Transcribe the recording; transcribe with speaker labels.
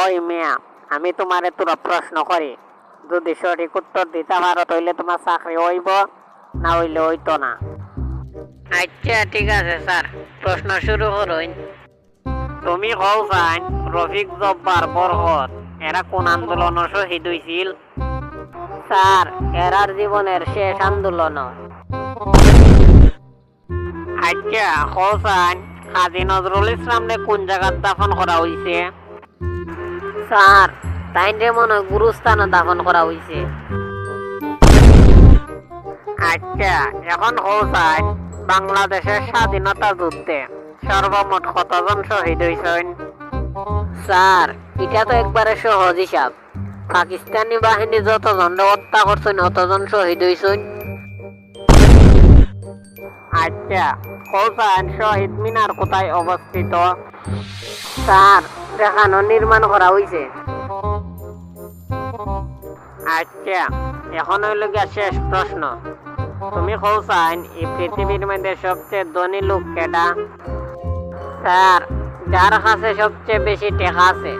Speaker 1: ওই মিয়া আমি তোমারে তোরা প্রশ্ন করি। যদি সঠিক উত্তর দিতে পারো তাহলে তোমার চাকরি হইব না হইলে হইতো না। আচ্ছা ঠিক আছে স্যার। প্রশ্ন শুরু করুন। তুমি কও চান রফিক জব্বার বরহত এরা কোন আন্দোলন শহীদ হয়েছিল স্যার এরার জীবনের শেষ আন্দোলন। আচ্ছা কও চান কাজী নজরুল ইসলামরে কোন জায়গায় দাফন করা হয়েছে স্যার তাইনরে মনে হয় গুরুস্থানে দাফন করা হয়েছে আচ্ছা এখন হোসাইন বাংলাদেশের স্বাধীনতা যুদ্ধে সর্বমোট কতজন শহীদ হয়েছেন স্যার এটা তো একবারে সহজ হিসাব। পাকিস্তানি বাহিনী যতজন হত্যা করছেন অতজন শহীদ হয়েছেন আচ্ছা হোসাইন শহীদ মিনার কোথায় অবস্থিত? স্যার, দেখানো নির্মাণ করা হয়েছে আচ্ছা এখন হইল গিয়া শেষ প্রশ্ন। তুমি কৌসাইন এই পৃথিবীর মধ্যে সবচেয়ে ধনী লোক কেডা? স্যার, যার কাছে সবচেয়ে বেশি টেকা আছে?